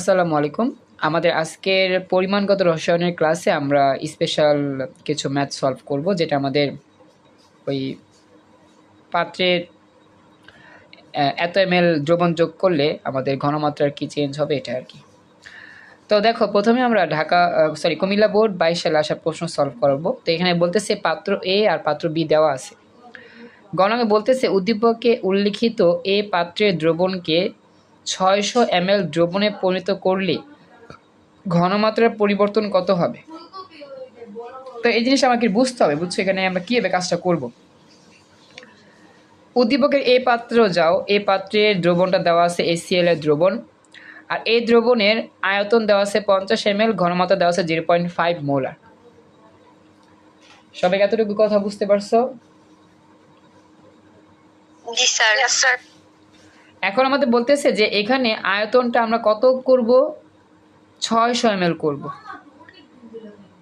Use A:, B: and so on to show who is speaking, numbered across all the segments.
A: আসসালামু আলাইকুম আমাদের আজকের পরিমাণগত রসায়নের ক্লাসে আমরা স্পেশাল কিছু ম্যাথ সলভ করব, যেটা আমাদের ওই পাত্রের এত এম এল দ্রবণ যোগ করলে আমাদের ঘনমাত্রার কি চেঞ্জ হবে এটা আর কি। তো দেখো, প্রথমে আমরা ঢাকা সরি কুমিল্লা বোর্ড বাইশ সালে আসা প্রশ্ন সলভ করব। তো এখানে বলতেছে পাত্র এ আর পাত্র বি দেওয়া আছে। গণকে বলতেছে উদ্দীপকে উল্লিখিত এ পাত্রের দ্রবণকে ছয়শো এম এল দ্রবণে পরিণত করলে ঘনমাত্রার পরিবর্তন কত হবে? তো এই জিনিসটা আমাকে বুঝতে হবে বুঝছ? এখানে আমরা কীভাবে কাজটা করব? উদ্দীপকের এ পাত্র যাও এ পাত্রের দ্রবণটা দেওয়া আছে এসিএল এর দ্রবণ আর এই দ্রবণের আয়তন দেওয়া আছে পঞ্চাশ এম এল ঘনমাত্রা দেওয়া আছে জিরো পয়েন্ট ফাইভ মোলার। সবাই এতটুকু কথা বুঝতে পারছ?
B: জি স্যার। স্যার
A: এখন আমাদের বলতেছে যে এখানে আয়তনটা আমরা কত করব? ছয়শো এম এল করব।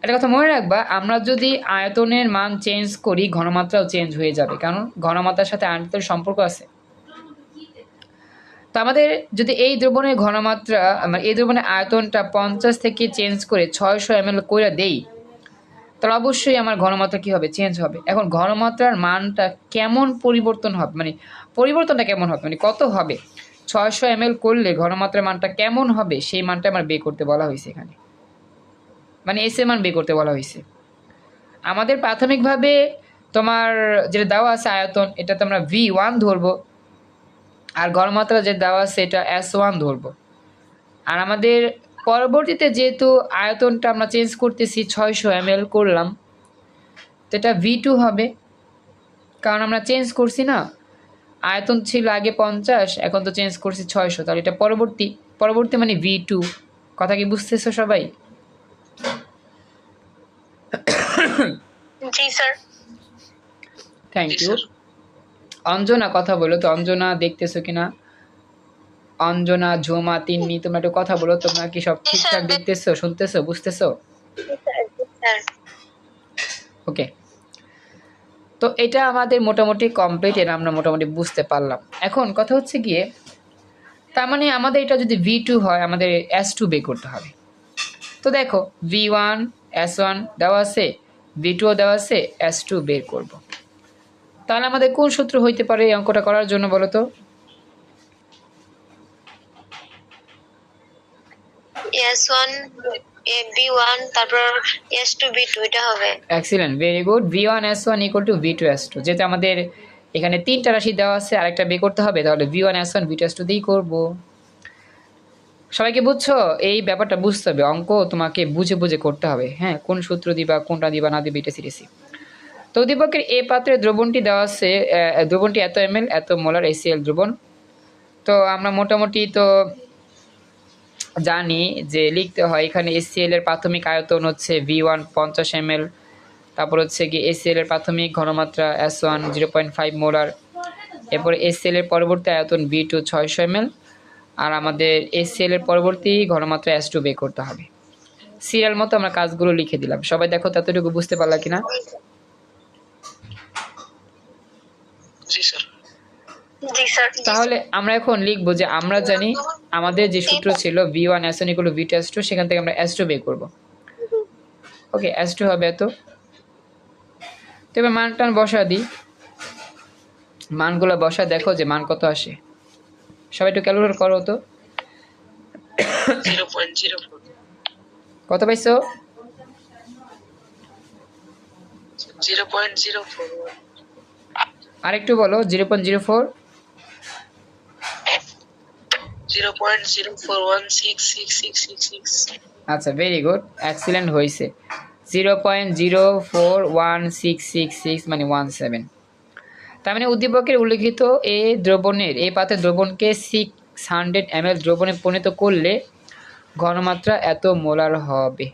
A: একটা কথা মনে রাখবা, আমরা যদি আয়তনের মান চেঞ্জ করি, ঘনমাত্রাও চেঞ্জ হয়ে যাবে। কারণ ঘনমাত্রার সাথে আয়তনের সম্পর্ক আছে। তো আমাদের যদি এই দ্রবণের ঘনমাত্রা মানে এই দ্রবণের আয়তনটা পঞ্চাশ থেকে চেঞ্জ করে ছয়শো এম এল করে দেই, তাহলে অবশ্যই আমার ঘনমাত্রা কী হবে? চেঞ্জ হবে। এখন ঘনমাত্রার মানটা কেমন পরিবর্তন হবে? মানে পরিবর্তনটা কেমন হবে? মানে কত হবে? ছয়শো এম করলে ঘনমাত্রার মানটা কেমন হবে? সেই মানটা আমার বে করতে বলা হয়েছে এখানে। মানে এস মান বে করতে বলা হয়েছে। আমাদের প্রাথমিকভাবে তোমার যেটা দেওয়া আছে আয়তন, এটা তো আমরা ভি ওয়ান ধরবো। আর ঘনমাত্রা যে দেওয়া আছে, এটা এস ওয়ান ধরবো। আর আমাদের পরবর্তীতে যেহেতু আয়তনটা আমরা চেঞ্জ করতেছি, ছয়শো এম করলাম, তো এটা ভি টু হবে। কারণ আমরা চেঞ্জ করছি না। আয়তন ছিল আগে পঞ্চাশ এখন তো চেঞ্জ করছি ছয়শো। তাহলে এটা পরবর্তী পরবর্তী মানে ভি টু কথা কি বুঝতেছো সবাই?
B: জি স্যার
A: থ্যাংক ইউ অঞ্জনা কথা বলো তো অঞ্জনা দেখতেছো কিনা? অঞ্জনা ঝোমা তিন্নি তোমরা একটু কথা বলো তোমরা কি সব ঠিকঠাক দেখতেছো শুনতেছো বুঝতেছো? ওকে তো এটা আমাদের মোটামুটি কমপ্লিট এর আমরা মোটামুটি বুঝতে পারলাম। এখন কথা হচ্ছে গিয়ে, তার মানে আমাদের এটা যদি ভি টু হয়, আমাদের এস টু বের করতে হবে। তো দেখো ভি ওয়ান এস ওয়ান দেওয়া আছে ভি টুও দেওয়া আছে এস টু বের করব। তাহলে আমাদের কোন সূত্র হইতে পারে এই অঙ্কটা করার জন্য বলো তো?
B: S one A B one তারপর এস টু বি টু এটা হবে।
A: Excellent very good V one S one equal to V two S two যেহেতু আমাদের এখানে তিনটা রাশি দেওয়া আছে, আরেকটা বের করতে হবে, তাহলে V one S one V two S two দিয়েই করব। সবাইকে বুঝছ? এই ব্যাপারটা বুঝতে হবে, অঙ্ক তোমাকে বুঝে বুঝে করতে হবে। হ্যাঁ কোন সূত্র দিবা, কোনটা দিবা, না দিবা, এটা তো উদ্দীপকের এ পাত্রে দ্রবণটি দেওয়া আছে দ্রবণটি এত এম এত মোলার এসিএল দ্রবণ। তো আমরা মোটামুটি তো জানি যে লিখতে হয় এখানে এসিএল এর প্রাথমিক আয়তন হচ্ছে ভি ওয়ান পঞ্চাশ এম এল তারপর হচ্ছে কি এসিএল এর প্রাথমিক ঘনমাত্রা S one zero point five molar এরপর এসিএল এর পরবর্তী আয়তন ভি টু ছয়শো এম আর আমাদের এসিএল এর পরবর্তী ঘনমাত্রা এস টু বের করতে হবে। সিরিয়াল মতো আমরা কাজগুলো লিখে দিলাম। সবাই দেখো ততটুকু বুঝতে পারলা কিনা?
C: জি স্যার।
B: জি স্যার
A: তাহলে আমরা এখন লিখব যে আমরা জানি আমাদের যে সূত্র ছিল V one S one equal V two S two সেখান থেকে আমরা এস টু বের করব। ওকে এস টু হবে এত। তো এবার মান টান বসা দিই। মানগুলো বসা দেখো যে মান কত আসে। সবাই একটু ক্যালকুলেট করো তো। কত পাইছো? আরেকটু বলো zero point zero four
C: zero point zero four one six six six six six
A: আচ্ছা ভেরি গুড এক্সিলেন্ট হয়েছে zero point zero four one six six six মানে ওয়ান সেভেন তার মানে উদ্দীপকের উল্লিখিত এ দ্রবণের এই পাতে দ্রবণকে সিক্স হান্ড্রেড এম এল দ্রবণে পরিণত করলে ঘনমাত্রা এত মোলার হবে।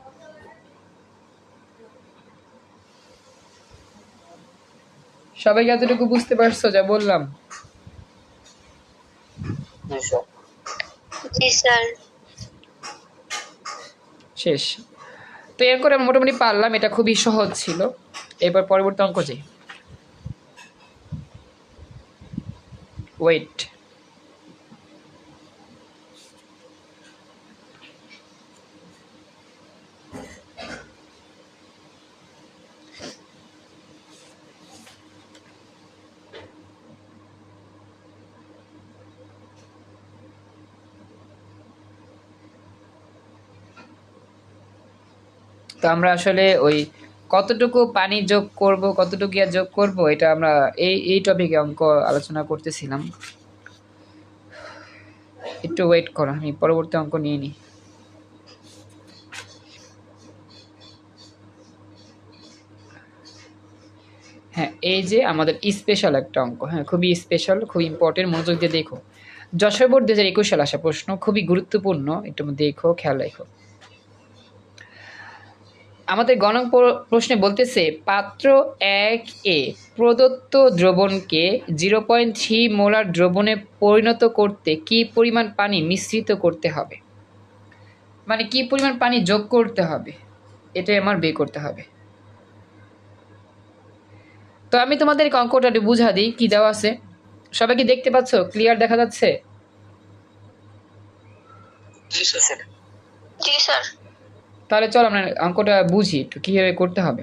A: সবাই যতটুকু বুঝতে পারছ যা বললাম? শেষ। তো এর করে মোটামুটি পারলাম, এটা খুবই সহজ ছিল। এবার পরবর্তী অঙ্ক যে? ওয়েট তো আমরা আসলে ওই কতটুকু পানি যোগ করব, কতটুকু ইয়া যোগ করব, এটা আমরা এই এই টপিকে অঙ্ক আলোচনা করতেছিলাম। একটু ওয়েট করো, আমি পরবর্তী অঙ্ক নিয়ে নিই। হ্যাঁ এই যে আমাদের স্পেশাল একটা অঙ্ক হ্যাঁ খুবই স্পেশাল খুব ইম্পর্টেন্ট মনোযোগ দিয়ে দেখো। যশোর বোর্ড দু হাজার একুশ সালে আসা প্রশ্ন খুবই গুরুত্বপূর্ণ, একটু দেখো, খেয়াল রাখো। আমাদের গণক প্র- প্রশ্নে বলতেছে পাত্র এক এ প্রদত্ত দ্রবণকে জিরো পয়েন্ট থ্রি মোলার দ্রবণে পরিণত করতে কি পরিমাণ পানি মিশ্রিত করতে হবে? মানে কি পরিমাণ পানি যোগ করতে হবে? এটাই আমার বের করতে হবে। তো আমি তোমাদের অঙ্কটা বুঝা দিই কি দেওয়া আছে? সবাই কি দেখতে পাচ্ছ? ক্লিয়ার দেখা যাচ্ছে?
C: জি স্যার।
A: তাহলে চল আমরা অঙ্কটা বুঝি, একটু কীভাবে করতে হবে।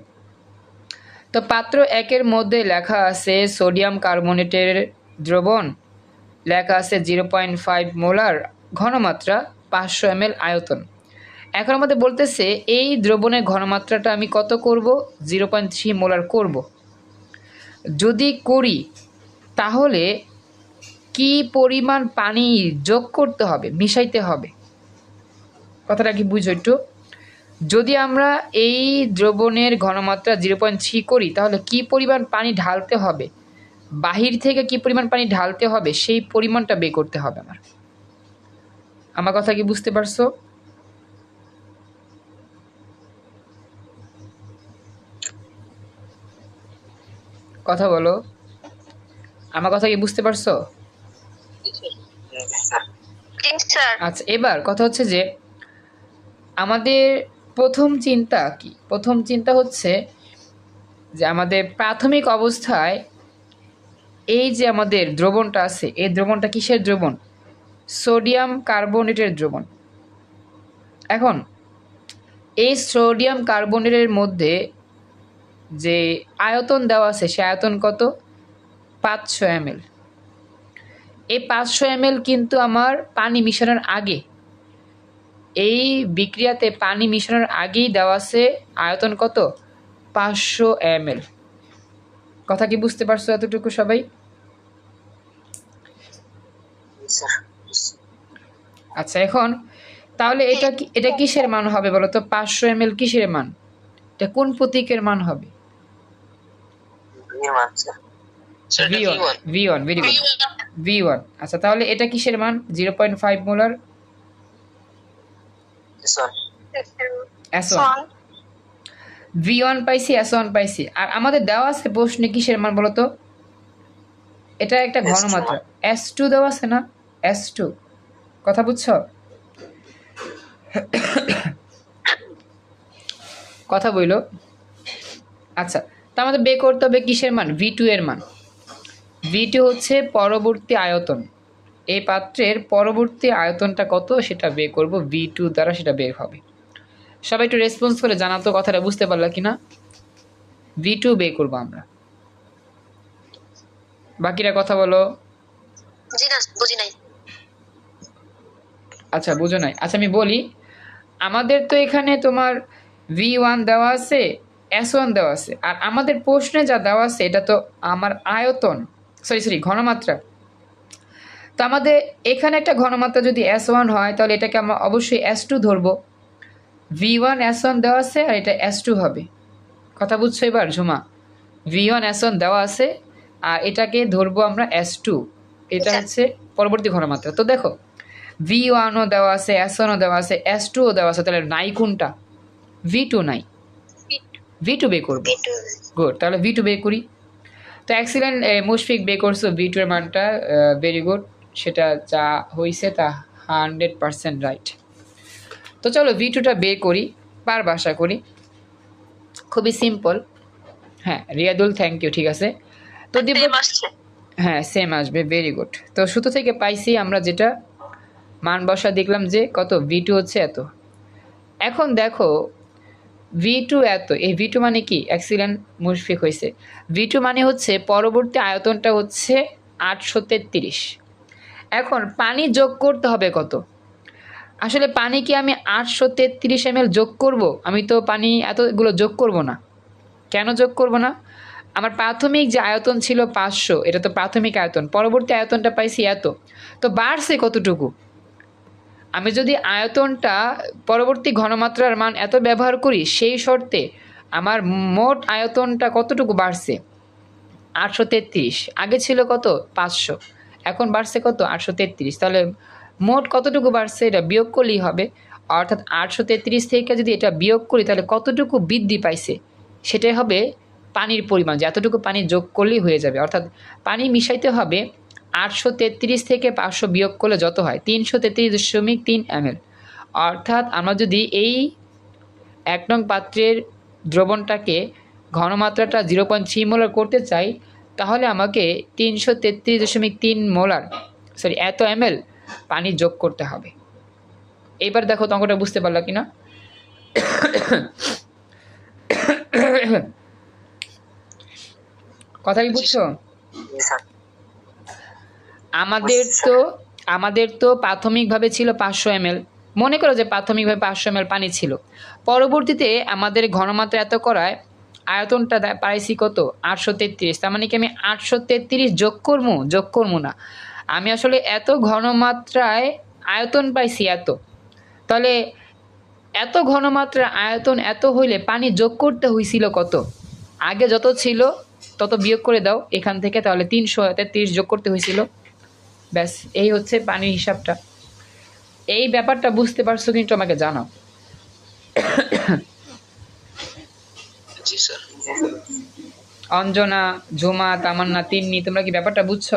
A: তো পাত্র একের মধ্যে লেখা আছে সোডিয়াম কার্বনেটের দ্রবণ, লেখা আছে জিরো পয়েন্ট ফাইভ মোলার ঘনমাত্রা পাঁচশো এম আয়তন। এখন আমাদের বলতেছে এই দ্রবণের ঘনমাত্রাটা আমি কত করব? জিরো পয়েন্ট থ্রি মোলার করব। যদি করি, তাহলে কি পরিমাণ পানি যোগ করতে হবে, মিশাইতে হবে? কথাটা কি বুঝো একটু? যদি আমরা এই দ্রবণের ঘনমাত্রা জিরো পয়েন্ট থ্রি করি তাহলে কি পরিমাণ পানি ঢালতে হবে? বাহির থেকে কি পরিমাণ পানি ঢালতে হবে? সেই পরিমাণটা বের করতে হবে আমার। আমার কথা কি বুঝতে পারছ? কথা বলো। আমার কথা কি বুঝতে পারছ? আচ্ছা এবার কথা হচ্ছে যে আমাদের প্রথম চিন্তা কি? প্রথম চিন্তা হচ্ছে যে আমাদের প্রাথমিক অবস্থায় এই যে আমাদের দ্রবণটা আছে, এই দ্রবণটা কিসের দ্রবণ? সোডিয়াম কার্বনেটের দ্রবণ। এখন, এই সোডিয়াম কার্বনেটের মধ্যে যে আয়তন দেওয়া আছে, সে আয়তন কত? পাঁচশো এমএল। এই পাঁচশো এমএল কিন্তু আমার পানি মিশানোর আগে এই বিক্রিয়াতে পানি মিশানোর আগেই দেওয়া আছে আয়তন কত? পাঁচশো এমএল। কথা কি বুঝতে পারছ এতটুকু সবাই? আচ্ছা এখন তাহলে এটা কি এটা কিসের মান হবে বলো তো? পাঁচশো এমএল কিসের মান? এটা কোন প্রতীকের মান হবে?
C: Sir.
A: V one V one very good V one আচ্ছা তাহলে এটা কিসের মান? Zero point five molar V one পাইছি এস ওয়ান পাইছি। আর আমাদের দেওয়া আছে প্রশ্নে কিসের মান বলো তো? এটা একটা ঘনমাত্রা। এস টু দেওয়া আছে না? এস টু কথা বুঝছ? কথা বইলো। আচ্ছা তা আমাদের বের করতে হবে কিসের মান? ভি টু এর মান। ভি টু হচ্ছে পরবর্তী আয়তন। এই পাত্রের পরবর্তী আয়তনটা কত সেটা বের করব ভি টু দ্বারা সেটা বের হবে। সবাই একটু রেসপন্স করে জানাতো কথাটা বুঝতে পারলা কিনা? ভি টু বের করব আমরা। বাকিরা কথা বলো।
B: না বুঝি নাই।
A: আচ্ছা বুঝো নাই। আচ্ছা আমি বলি আমাদের তো এখানে তোমার ভি ওয়ান দেওয়া আছে এস ওয়ান দেওয়া আছে আর আমাদের প্রশ্নে যা দেওয়া আছে এটা তো আমার আয়তন সরি সরি ঘনমাত্রা। তো আমাদের এখানে একটা ঘনমাত্রা যদি এস ওয়ান হয় তাহলে এটাকে আমরা অবশ্যই এস টু ধরবো। ভি ওয়ান এস ওয়ান দেওয়া আছে আর এটা এস টু হবে। কথা বুঝছ এবার Jhuma? V one S one দেওয়া আছে আর এটাকে ধরবো আমরা এস টু এটা
B: আচ্ছা।
A: হচ্ছে পরবর্তী ঘনমাত্রা। তো দেখো ভি ওয়ানও দেওয়া আছে এস ওয়ানও দেওয়া আছে এস টুও দেওয়া আছে তাহলে নাই কোনটা? ভি টু নাই। ভি টু বে করব। গুড তাহলে ভি টু বে করি। তো অ্যাক্সিডেন্ট মুশফিক বে করছ ভি টু এর মানটা ভেরি গুড সেটা যা হয়েছে তা হান্ড্রেড পারসেন্ট রাইট। তো চলো ভি টুটা বে করি পার বাসা করি। খুবই সিম্পল। হ্যাঁ রিয়াদুল থ্যাংক ইউ ঠিক আছে। তো
B: আসছে।
A: হ্যাঁ সেম আসবে ভেরি গুড তো সুতো থেকে পাইছি আমরা যেটা মান বসা দেখলাম যে কত ভি টু হচ্ছে এত। এখন দেখো ভি টু এত এই ভি টু মানে কি? অ্যাক্সিডেন্ট মুশফিক হয়েছে ভি টু মানে হচ্ছে পরবর্তী আয়তনটা হচ্ছে আটশো তেত্রিশ। এখন পানি যোগ করতে হবে কত? আসলে পানি কি আমি আটশো তেত্রিশ এম যোগ করব? আমি তো পানি এতগুলো যোগ করব না। কেন যোগ করব না? আমার প্রাথমিক যে আয়তন ছিল পাঁচশো, এটা তো প্রাথমিক আয়তন, পরবর্তী আয়তনটা পাইছি এত। তো বাড়ছে কতটুকু? আমি যদি আয়তনটা পরবর্তী ঘনমাত্রার মান এত ব্যবহার করি, সেই শর্তে আমার মোট আয়তনটা কতটুকু বাড়ছে? আটশো তেত্রিশ। আগে ছিল কত? পাঁচশো। এখন বাড়ছে কত? আটশো তেত্রিশ। তাহলে মোট কতটুকু বাড়ছে? এটা বিয়োগ করলেই হবে। অর্থাৎ আটশো তেত্রিশ থেকে যদি এটা বিয়োগ করি, তাহলে কতটুকু বৃদ্ধি পাইছে? সেটাই হবে পানির পরিমাণ। যে এতটুকু পানি যোগ করলেই হয়ে যাবে। অর্থাৎ পানি মিশাইতে হবে আটশো তেত্রিশ থেকে পাঁচশো বিয়োগ করলে যত হয়? তিনশো তেত্রিশ দশমিক তিন এম অর্থাৎ আমরা যদি এই এক নং পাত্রের দ্রবণটাকে ঘনমাত্রাটা জিরো পয়েন্ট থ্রি মোলার করতে চাই তাহলে আমাকে তিনশো তেত্রিশ দশমিক তিন মোলার সরি এত এম পানি যোগ করতে হবে। এইবার দেখো তো অঙ্কটা বুঝতে পারলা কিনা? কথা কি বুঝছ? আমাদের তো আমাদের তো প্রাথমিকভাবে ছিল পাঁচশো এম মনে করো যে প্রাথমিকভাবে পাঁচশো এম পানি ছিল। পরবর্তীতে আমাদের ঘনমাত্রা এত করায় আয়তনটা পাইছি কত? আটশো তেত্রিশ। তার মানে কি আমি আটশো তেত্রিশ যোগ করব যোগ করব না। আমি আসলে এত ঘনমাত্রায় আয়তন পাইছি এত। তাহলে এত ঘনমাত্রার আয়তন এত হইলে পানি যোগ করতে হয়েছিল কত? আগে যত ছিল, তত বিয়োগ করে দাও এখান থেকে, তাহলে তিনশো তেত্রিশ যোগ করতে হয়েছিল ব্যাস, এই হচ্ছে পানির হিসাবটা। এই ব্যাপারটা বুঝতে পারছ কিন্তু আমাকে জানাও।
C: জি স্যার
A: অঞ্জনা ঝুমা তামান্না তিন্নি তোমরা কি ব্যাপারটা বুঝছ?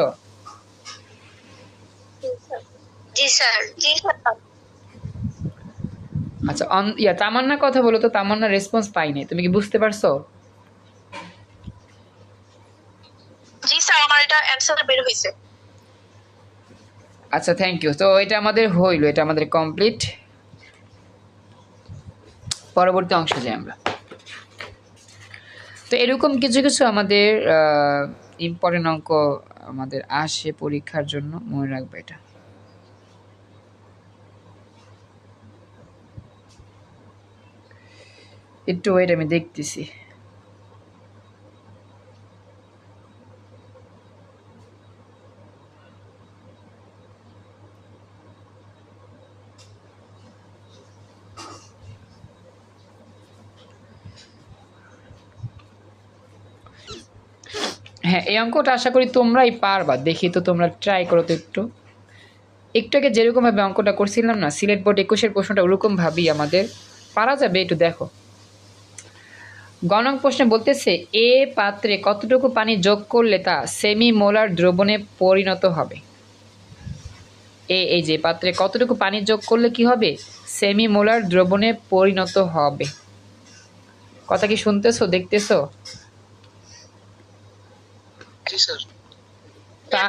B: জি স্যার জি স্যার
A: আচ্ছা অন ইয়া তামান্না কথা বলো তো তামান্না রেসপন্স পাইনি তুমি কি বুঝতে পারছ?
B: জি স্যার আমার এটা অ্যানসার বের হয়েছে।
A: আচ্ছা থ্যাংক ইউ তো এটা আমাদের হইল এটা আমাদের কমপ্লিট পরবর্তী অংশ যাই আমরা। তো এরকম কিছু কিছু আমাদের ইম্পর্টেন্ট অঙ্ক আমাদের আসে পরীক্ষার জন্য, মনে রাখবে এটা। একটু ওয়েট আমি দেখতেছি হ্যাঁ এই অঙ্কটা আশা করি তোমরাই পারবা। দেখি তো তোমরা ট্রাই করো তো একটু। একটু আগে যেরকমভাবে অঙ্কটা করছিলাম না, সিলেট বোর্ড একুশের প্রশ্নটা ওরকমভাবেই আমাদের। পারা যাবে একটু দেখো। গণক প্রশ্নে বলতেছে, এ পাত্রে কতটুকু পানি যোগ করলে তা সেমি মোলার দ্রবণে পরিণত হবে? এ, এই যে, পাত্রে কতটুকু পানি যোগ করলে কি হবে? সেমি মোলার দ্রবণে পরিণত হবে। কথা কি শুনতেছো, দেখতেছো?
C: জি স্যার।
A: তা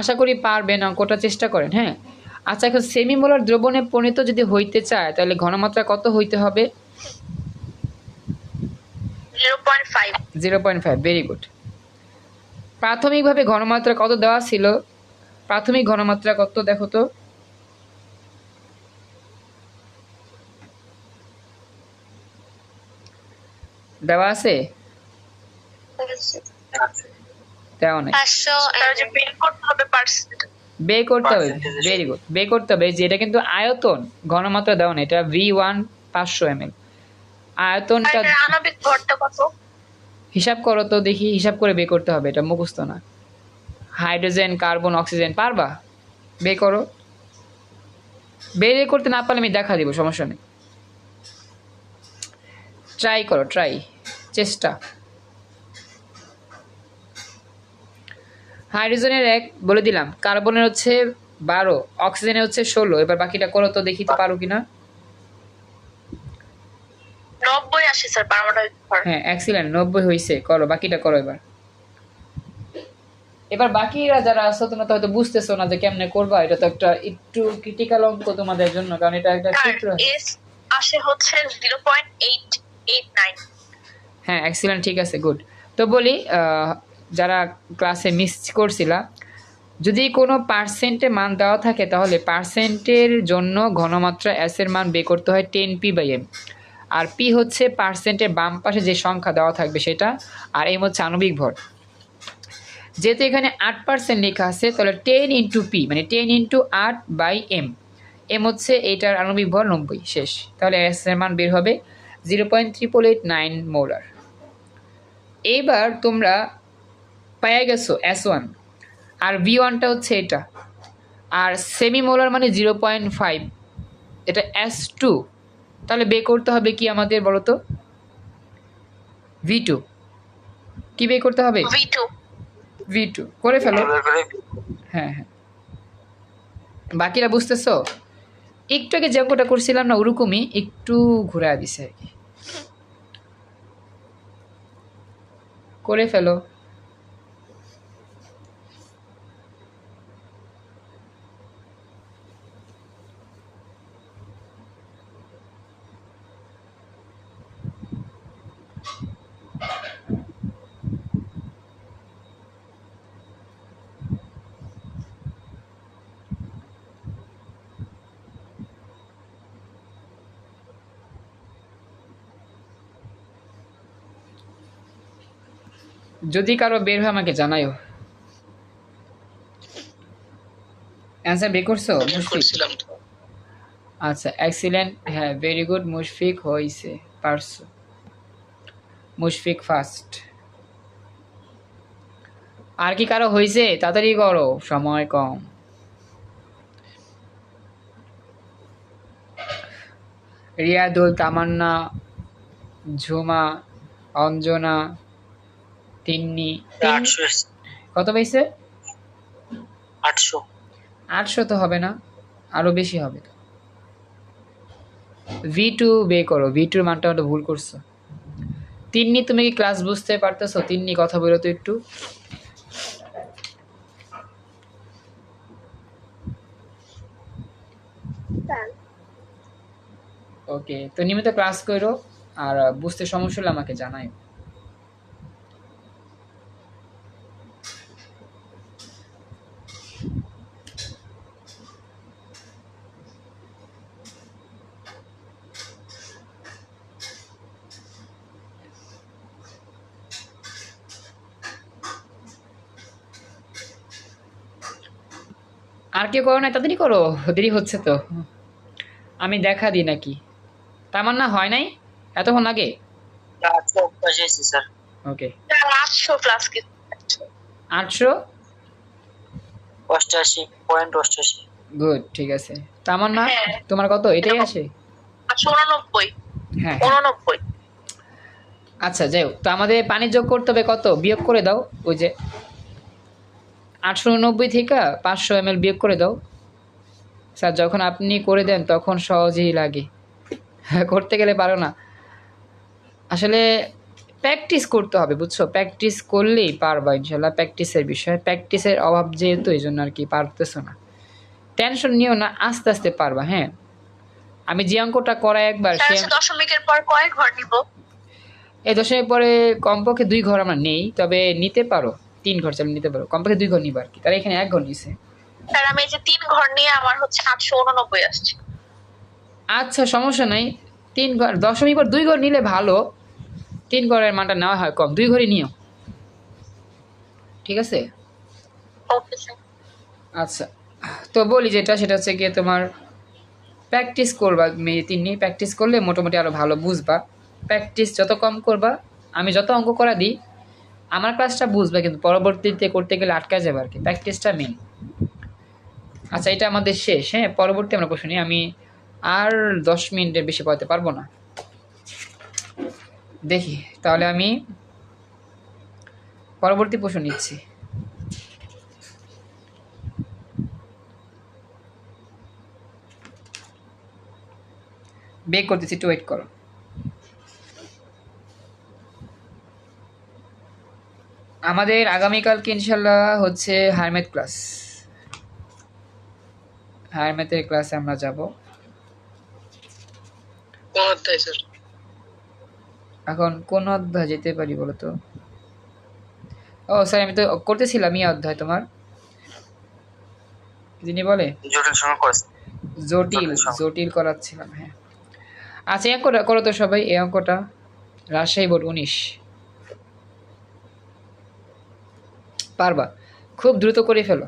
A: আশা করি পারবেন অঙ্কটা চেষ্টা করেন হ্যাঁ? আচ্ছা এখন সেমি মোলার দ্রবণে পরিণত যদি হইতে চায় তাহলে ঘনমাত্রা কত হইতে হবে?
B: Zero point five
A: very good প্রাথমিকভাবে ঘনমাত্রা কত দেওয়া ছিল? প্রাথমিক ঘনমাত্রা কত দেখো তো। দেওয়া আছে? নাই।
B: পাঁচশো যে করতে হবে
A: বে করতে হবে ভেরি গুড বে করতে হবে। যে এটা কিন্তু আয়তন ঘনমাত্রা দেওয়া এটা ভি ওয়ান পাঁচশো এম এল আয়তনটা
B: আণবিক ভরটা কত?
A: হিসাব করো তো দেখি হিসাব করে বে করতে হবে এটা মুখস্থ না। হাইড্রোজেন কার্বন অক্সিজেন পারবা? বে করো। বের করতে না পারলে আমি দেখা দিব সমস্যা নেই। ট্রাই করো ট্রাই চেষ্টা। হাইড্রোজেনের এক বলে দিলাম কার্বনের হচ্ছে বারো অক্সিজেনের হচ্ছে ষোলো এবার বাকিটা করো তো দেখি তো পারো কিনা।
B: নব্বই আসে স্যার
A: হ্যাঁ এক্সিলেন্ট নব্বই হয়েছে করো বাকিটা করো এবার। এবার বাকিরা যারা আছো তোমরা তো হয়তো বুঝতেছো না যে কেমনে করবা এটা তো একটা একটু ক্রিটিক্যাল অঙ্ক তোমাদের জন্য কারণ এটা একটা
B: এস আসে হচ্ছে zero point eight eight nine
A: হ্যাঁ এক্সিলেন্ট ঠিক আছে গুড তো বলি যারা ক্লাসে মিস করছিলা, যদি কোনো পার্সেন্টে মান দেওয়া থাকে, তাহলে পার্সেন্টের জন্য ঘনমাত্রা এস এর মান বের করতে হয় টেন পি বাই এম আর পি হচ্ছে পার্সেন্টের বাম পাশে যে সংখ্যা দেওয়া থাকবে সেটা, আর এম হচ্ছে আণবিক ভর। যেহেতু এখানে আট পার্সেন্ট লেখা আছে, তাহলে টেন ইন্টু পি মানে টেন ইন্টু আট বাই এম এম হচ্ছে এটার আণবিক ভর নব্বই, শেষ। তাহলে এস এর মান বের হবে zero point triple eight nine molar এইবার তোমরা পেয়ে গেছো এস ওয়ান আর ভি ওয়ানটা হচ্ছে এটা। আর সেমি মোলার মানে জিরো পয়েন্ট ফাইভ এটা এস টু তাহলে বে করতে হবে কি আমাদের বলো তো ভি টু কী বে করতে হবে?
B: ভি টু
A: ভি টু করে ফেলো। হ্যাঁ হ্যাঁ। বাকিরা বুঝতেছো? একটু আগে যে অঙ্কটা করছিলাম না ওরকমই একটু ঘুরা দিছে আর কি। করে ফেলো। যদি কারও বের হয় আমাকে জানাইও অ্যান্সার বের করছ? মুশফিক? আচ্ছা এক্সিলেন্ট হ্যাঁ ভেরি গুড মুশফিক হয়েছে পারছ। মুশফিক ফার্স্ট আর কি কারও হয়েছে তাড়াতাড়ি করো সময় কম। রিয়াদুল তামান্না ঝুমা অঞ্জনা তিন-
C: আটশো
A: কত পাইছে?
C: আটশো।
A: আটশো তো হবে না আরও বেশি হবে তো। ভি টু বে করো ভি টুর মানটা ওটা ভুল করছ। তিন্নি তুমি কি ক্লাস বুঝতে পারতেছো? তিন্নি কথা বলো তো একটু। ওকে তো নিয়মিত ক্লাস করো আর বুঝতে সমস্যা হলে আমাকে জানাই কেউ করো না তাড়াতাড়ি করো। দেরি হচ্ছে তো। আমি দেখা দিই নাকি। তার না হয় নাই? এতক্ষণ আগে?
C: অষ্টআশি
A: ওকে।
B: আটশো প্লাস
A: আটশো?
C: অষ্টআশি পয়েন্ট অষ্টআশি
A: গুড ঠিক আছে। তামার না
B: হ্যাঁ।
A: তোমার কত? এটাই আছে?
B: উননব্বই।
A: হ্যাঁ। হ্যাঁ।
B: উননব্বই।
A: আচ্ছা যাই হোক। তো আমাদের পানি যোগ করতে হবে কত? বিয়োগ করে দাও ওই যে। আটশো উননব্বই থেকে পাঁচশো এম বিয়োগ করে দাও। স্যার যখন আপনি করে দেন তখন সহজেই লাগে। করতে গেলে পারো না। আসলে প্র্যাকটিস করতে হবে বুঝছ? প্র্যাকটিস করলেই পারবা ইনশাল্লাহ প্র্যাকটিসের বিষয়। প্র্যাকটিসের অভাব যেহেতু এই জন্য আর কি পারতেছো না। টেনশন নিও না আস্তে আস্তে পারবা হ্যাঁ? আমি যে অঙ্কটা করাই একবার
B: দশমিকের পর কয় ঘর নিব?
A: এই দশমের পরে কমপক্ষে দুই ঘর আমরা নেই তবে নিতে পারো। তিন ঘর চাইলে নিতে পারো। কমপক্ষে দুই ঘর নিবা আর কি। তারা এখানে এক ঘর নিছে।
B: স্যার আমি এই যে তিন ঘর নিয়ে আমার হচ্ছে আটশো উননব্বই আসছে।
A: আচ্ছা সমস্যা নাই। তিন ঘর দশমীর পর দুই ঘর নিলে ভালো। তিন ঘরের মানটা নেওয়া হয় কম। দুই ঘরই নিও। ঠিক আছে?
B: Okay sir.
A: আচ্ছা। তো বলি যেটা সেটা হচ্ছে গিয়ে তোমার প্র্যাকটিস করবা মেয়ে তিন নিয়ে প্র্যাকটিস করলে মোটামুটি আরও ভালো বুঝবা। প্র্যাকটিস যত কম করবা আমি যত অঙ্ক করা দিই আমার ক্লাসটা বুঝবে কিন্তু পরবর্তীতে করতে গেলে আটকা যাবে আর কি। প্র্যাকটিসটা মেন আচ্ছা এটা আমাদের শেষ হ্যাঁ? পরবর্তী আমরা প্রশ্ন আমি আর দশ মিনিটের বেশি পড়াতে পারব না। দেখি, তাহলে আমি পরবর্তী প্রশ্ন নিচ্ছি। বেক করতেছি, একটু ওয়েট করো। আমাদের আগামীকালকে ইনশাল্লাহ হচ্ছে হারমেথ ক্লাস হারমেথের ক্লাসে আমরা যাব।
C: কোন অধ্যায় স্যার
A: এখন কোন অধ্যায় যেতে পারি বলো তো ও স্যার আমি তো করতেছিলাম ই অধ্যায় তোমার। যিনি বলে?
D: জটিল
A: জটিল
D: জটিল
A: করাচ্ছিলাম হ্যাঁ। আচ্ছা এক করো তো সবাই এই অঙ্কটা। রাজশাহী বোর্ড উনিশ। পারবা। খুব দ্রুত করে ফেলো।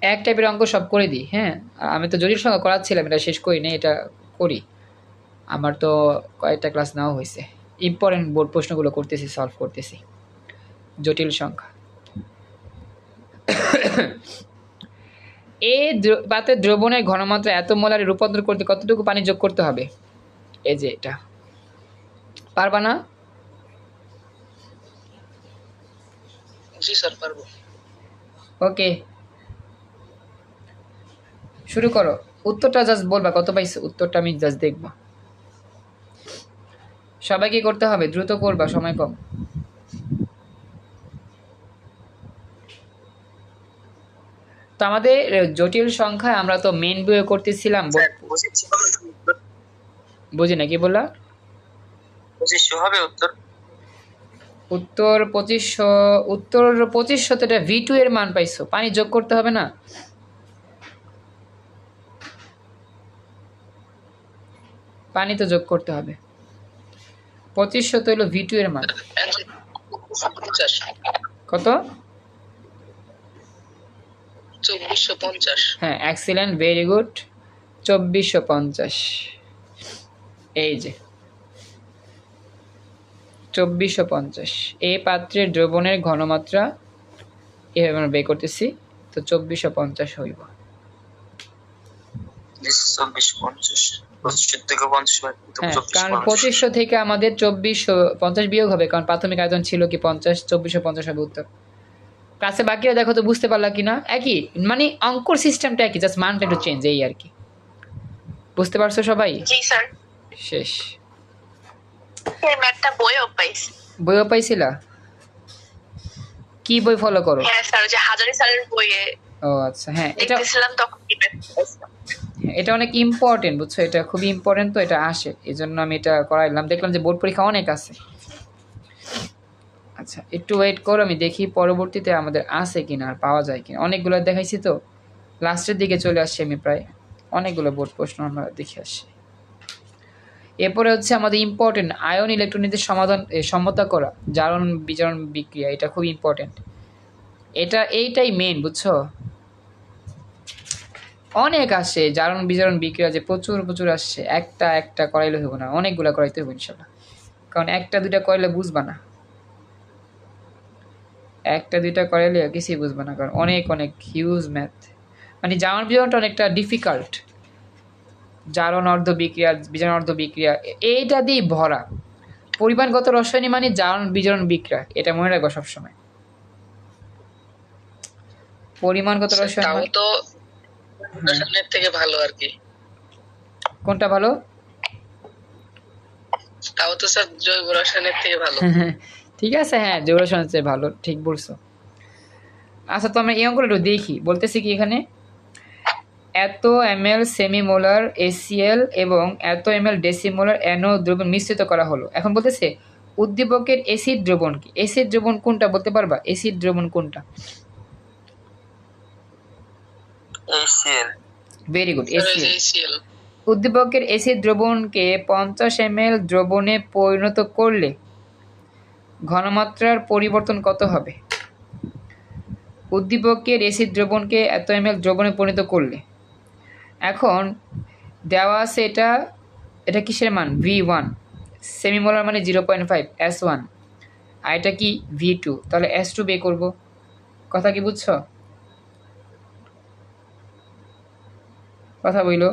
A: এক টাইপের অঙ্ক সব করে দিই হ্যাঁ? আমি তো জটিল সংখ্যা করাচ্ছিলাম, এটা শেষ করি না এটা করি। আমার তো কয়েকটা ক্লাস নেওয়া হয়েছে। ইম্পর্টেন্ট বোর্ড প্রশ্নগুলো করতেছি সলভ করতেছি। জটিল সংখ্যা। দ্র- পাত্রের দ্রবণের ঘনমাত্রা এত মোলারে রূপান্তর করতে কতটুকু পানি যোগ করতে হবে? এই যে এটা। পারবা না?
C: জি স্যার পারব।
A: ওকে। শুরু করো। উত্তরটা জাস্ট বলবা কত পাইছো? উত্তরটা আমি জাস্ট দেখব। সবাইকে করতে হবে? দ্রুত করবা সময় কম। তো আমাদের জটিল সংখ্যায় আমরা তো মেন বইয়ে করতেছিলাম। বুঝি না কি বললা?
D: হবে উত্তর।
A: উত্তর পঁচিশশো উত্তর পঁচিশশো তো এটা ভি টু এর মান পাইছো। পানি যোগ করতে হবে না। পানি তো যোগ করতে হবে। পঁচিশশো তো হলো ভি টু এর মান। কত?
C: চব্বিশশো পঞ্চাশ।
A: হ্যাঁ এক্সিলেন্ট ভেরি গুড চব্বিশশো পঞ্চাশ। এই যে। চব্বিশশো পঞ্চাশ। এই পাত্রের দ্রবণের ঘনমাত্রা এভাবে আমরা বের করতেছি তো চব্বিশশো পঞ্চাশ হইব।
D: হয়,
A: কারণ পঁচিশশো থেকে আমাদের চব্বিশশো পঞ্চাশ বিয়োগ হবে কারণ প্রাথমিক আয়তন ছিল কি পঞ্চাশ চব্বিশশো পঞ্চাশ হবে উত্তর। ক্লাসে বাকিরা দেখো তো বুঝতে পারলা কি না একই মানে অঙ্কর সিস্টেমটা একই জাস্ট মানটা একটু চেঞ্জ এই আর কি। বুঝতে পারছ সবাই? শেষ।
B: ম্যাথটা বইও পাইছি
A: বইও পাইছিলা কি বই ফলো করো?
B: হ্যাঁ স্যার যে হাজারি স্যারের বইয়ে
A: ও আচ্ছা হ্যাঁ এটা
B: তখন পাইছিলাম।
A: এটা অনেক ইম্পর্টেন্ট বুঝছ? এটা খুবই ইম্পর্টেন্ট তো এটা আসে। এই জন্য আমি এটা করাইলাম। দেখলাম যে বোর্ড পরীক্ষা অনেক আছে। আচ্ছা একটু ওয়েট করো আমি দেখি পরবর্তীতে আমাদের আছে কিনা আর পাওয়া যায় কিনা। অনেকগুলো দেখাইছি তো। লাস্টের দিকে চলে আসছি আমি প্রায়। অনেকগুলো বোর্ড প্রশ্ন আমরা দেখে আসছি এরপরে হচ্ছে আমাদের ইম্পর্টেন্ট আয়ন ইলেকট্রনিকদের সমাধান সমতা করা, জারণ বিজারণ বিক্রিয়া, এটা খুব ইম্পর্টেন্ট এটা, এইটাই মেন বুঝছ? অনেক আসে জারণ বিজারণ বিক্রিয়া যে প্রচুর প্রচুর আসছে। একটা একটা করাইলে হইব না, অনেকগুলা করাইতে হইব ইনশাল্লাহ। কারণ একটা, দুইটা করাইলে বুঝবা না। একটা, দুইটা করাইলে কিছুই বুঝবা না, কারণ অনেক অনেক হিউজ ম্যাথ মানে জারণ বিজারণটা অনেকটা ডিফিকাল্ট জারণ অর্ধ বিক্রিয়া বিজারণ অর্ধ বিক্রিয়া এইটা দিয়ে ভরা। পরিমাণগত রসায়নী মানে জারণ বিজারণ বিক্রিয়া। এটা মনে রাখবা সবসময়। পরিমাণগত রসায়ন মানে-
C: তো রসায়নের থেকে ভালো আর কি।
A: কোনটা ভালো?
C: তাও তো স্যার জৈব রসায়নের থেকে ভালো।
A: ঠিক আছে হ্যাঁ জৈব রসায়নের চেয়ে ভালো ঠিক বলছো। আচ্ছা তো আমরা এই অঙ্কটা একটু দেখি। বলতেছি কি এখানে? এত এম এল সেমিমোলার এসিএল এবং এত এম এল ডেসিমোলার অ্যানো দ্রবণ মিশ্রিত করা হলো। এখন বলতেছে উদ্দীপকের এসিড দ্রবণ কি? এসিড দ্রবণ কোনটা বলতে পারবা? এসিড দ্রবণ কোনটা? Very good HCl. উদ্দীপকের এসিড দ্রবণকে পঞ্চাশ এম এল দ্রবণে পরিণত করলে ঘনমাত্রার পরিবর্তন কত হবে? উদ্দীপকের এসিড দ্রবণকে এত এম এল দ্রবণে পরিণত করলে এখন দেওয়া আছে এটা এটা কিসের মান? ভি ওয়ান সেমিমোলার মানে zero point five S one আর এটা কি? ভি টু তাহলে এস টু বে করব। কথা কি বুঝছ? কথা বইলো?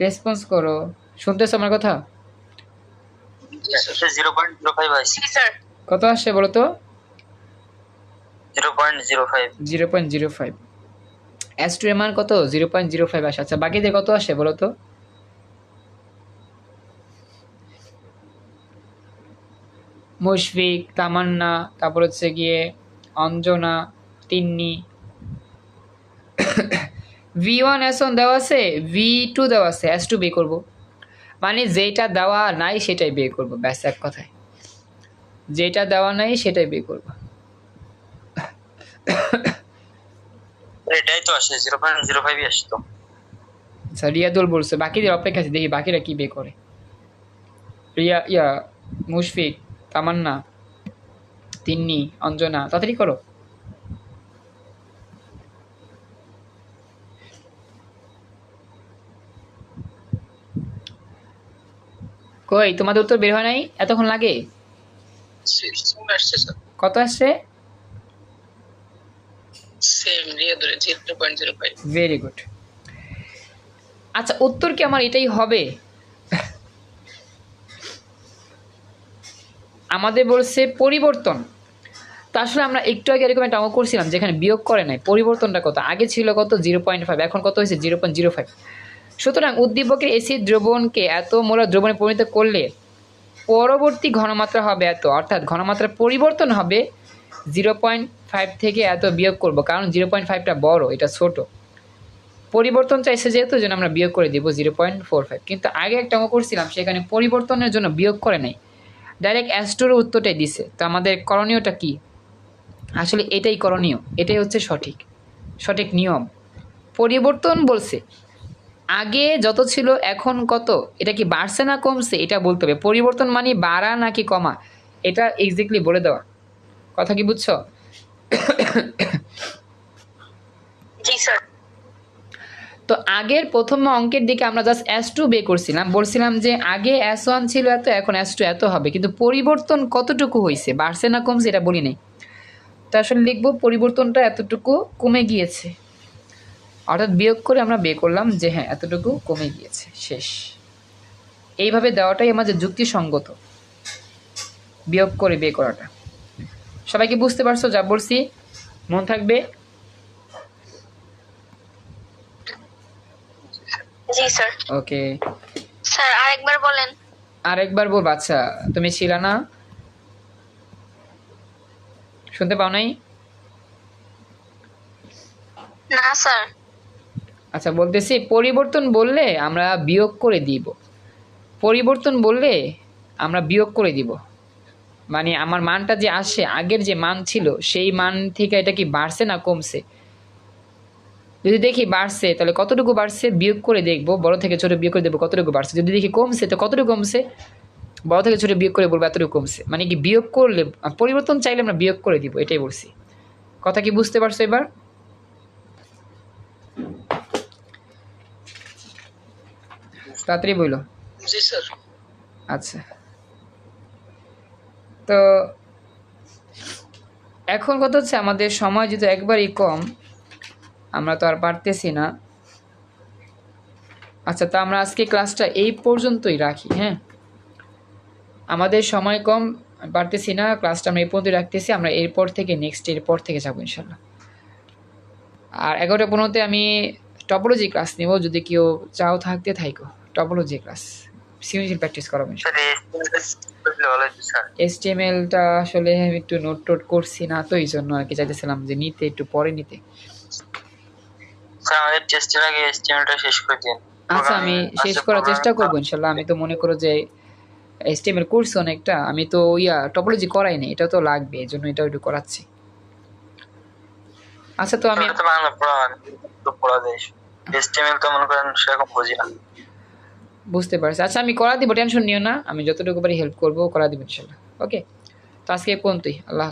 A: রেসপন্স করো। শুনতেছো আমার কথা? কত আসছে বলো তো?
D: Zero point zero five
A: zero point zero five S two এর মান কত? জিরো পয়েন্ট জিরো ফাইভ আসে। আচ্ছা বাকিদের কত আসে বলো তো? মুশফিক, তামান্না, তারপর হচ্ছে গিয়ে Anjana, Tinni. V one S one দেওয়া আছে? ভি টু দেওয়া আছে। এস টু বে করব। মানে যেটা দেওয়া নাই সেটাই বে করব। ব্যাস, এক কথায়। যেটা দেওয়া নাই সেটাই বে করব।
D: এটাই তো আসে জিরো পয়েন্ট জিরো ফাইভই আসতো
A: আচ্ছা রিয়াদুল বলছে বাকিদের অপেক্ষা আছে দেখি বাকিরা কি বে করে। রিয়া ইয়া মুশফিক তামান্না তিন্নি অঞ্জনা তাড়াতাড়ি করো। কই তোমাদের উত্তর বের হয় নাই? এতক্ষণ লাগে?
C: সেম আসছে স্যার
A: কত আসছে? ভেরি গুড আচ্ছা উত্তর কি আমার এটাই হবে? আমাদের বলছে পরিবর্তন। তো আসলে আমরা একটু আগে এরকম একটা অঙ্ক করছিলাম যেখানে বিয়োগ করে নাই। পরিবর্তনটা কত? আগে ছিল কত? জিরো পয়েন্ট ফাইভ এখন কত হয়েছে? জিরো পয়েন্ট জিরো ফাইভ সুতরাং উদ্দীপকের এসিড দ্রবণকে এত মোলা দ্রবণে পরিণত করলে পরবর্তী ঘনমাত্রা হবে এত। অর্থাৎ ঘনমাত্রার পরিবর্তন হবে জিরো পয়েন্ট ফাইভ থেকে এত বিয়োগ করব, কারণ জিরো পয়েন্ট ফাইভটা বড়, এটা ছোট। পরিবর্তন চাইছে যেহেতু যেন আমরা বিয়োগ করে দিব জিরো পয়েন্ট ফোর ফাইভ। কিন্তু আগে একটা অঙ্ক করছিলাম, সেখানে পরিবর্তনের জন্য বিয়োগ করে নাই। ডাইরেক্ট অ্যাস্টোর উত্তরটাই দিছে। তো আমাদের করণীয়টা কি? আসলে এটাই করণীয়, এটাই হচ্ছে সঠিক সঠিক নিয়ম। পরিবর্তন বলছে, আগে যত ছিল, এখন কত? এটা কি বাড়ছে না কমছে? এটা বলতে হবে। পরিবর্তন মানে বাড়া নাকি কমা? এটা এক্স্যাক্টলি বলে দেওয়া। কথা কি বুঝছ? তো আগের প্রথম অঙ্কের দিকে আমরা জাস্ট এস টু বে করছিলাম। বলছিলাম যে আগে এস ওয়ান ছিল এত এখন এস টু এত হবে। কিন্তু পরিবর্তন কতটুকু হয়েছে? বাড়ছে না কমছে এটা বলি নাই। তো আসলে লিখব পরিবর্তনটা এতটুকু কমে গিয়েছে। অর্থাৎ বিয়োগ করে আমরা বে করলাম যে হ্যাঁ এতটুকু কমে গিয়েছে। শেষ। এইভাবে দেওয়াটাই আমাদের যুক্তিসঙ্গত। বিয়োগ করে বে করাটা। সবাই কি বুঝতে পারছ যা বলছি? মন থাকবে?
B: জি স্যার।
A: ওকে।
B: স্যার আরেকবার বলেন।
A: আরেকবার আচ্ছা তুমি ছিল না? শুনতে পাও নাই?
B: না স্যার।
A: আচ্ছা বলতেছি পরিবর্তন বললে আমরা বিয়োগ করে দিব। পরিবর্তন বললে আমরা বিয়োগ করে দিব। মানে আমার মানটা যে আসে আগের যে মান ছিল সেই মান থেকে এটা কি বাড়ছে না কমছে? যদি দেখি বাড়ছে তাহলে কতটুকু বাড়ছে? বিয়োগ করে দেখব বড় থেকে ছোট বিয়োগ করে দেখব কতটুকু বাড়ছে। যদি দেখি কমছে তো কতটুকু কমছে? বড় থেকে ছোট বিয়োগ করে বলব এতটুকু কমছে। মানে কি বিয়োগ করলে পরিবর্তন চাইলে আমরা বিয়োগ করে দিব এটাই বলছি। কথা কি বুঝতে পারছ এবার? তাড়াতাড়ি বইলো আচ্ছা। তো এখন কথা হচ্ছে আমাদের সময় যেহেতু একবারই কম, আমরা তো আর পারতেছি না। আচ্ছা তা আমরা আজকে ক্লাসটা এই পর্যন্তই রাখি হ্যাঁ? আমাদের সময় কম, পারতেছি না, ক্লাসটা আমরা এই পর্যন্ত রাখতেছি, আমরা এরপর থেকে নেক্সট এরপর থেকে যাব ইনশাল্লাহ আর এগারোটা পনেরোতে আমি টপোলজি ক্লাস নেব, যদি কেউ চাও থাকতে থাইকো টপোলজি ক্লাস সৃজনশীল প্র্যাকটিস করাবো
D: স্যার এই ভালো হতো স্যার
A: আসলে আমি একটু নোট টোট করছি না তো এই জন্য আর কি চাইতেছিলাম যে নিতে একটু পরে নিতে।
D: আমাদের টেস্টের আগে এসটিএমএলটা শেষ করে দিন
A: আচ্ছা আমি শেষ করার চেষ্টা করব আমি তো মনে করো যে করছি অনেকটা আমি তো ইয়া টপোলজি করাই নি এটা তো লাগবে এই জন্য এটা একটু করাচ্ছি। আচ্ছা তো আমি
D: তো বাংলা পড়া পড়া এসটিএমএল তো মনে করেন সেরকম বুঝি না।
A: বুঝতে পারছি। আচ্ছা আমি করা দিব, টেনশন নিও না। আমি যতটুকু পারি হেল্প করব, করা দিব ইনশাল্লাহ। ওকে তো আজকে এই পর্যন্তই। আল্লাহ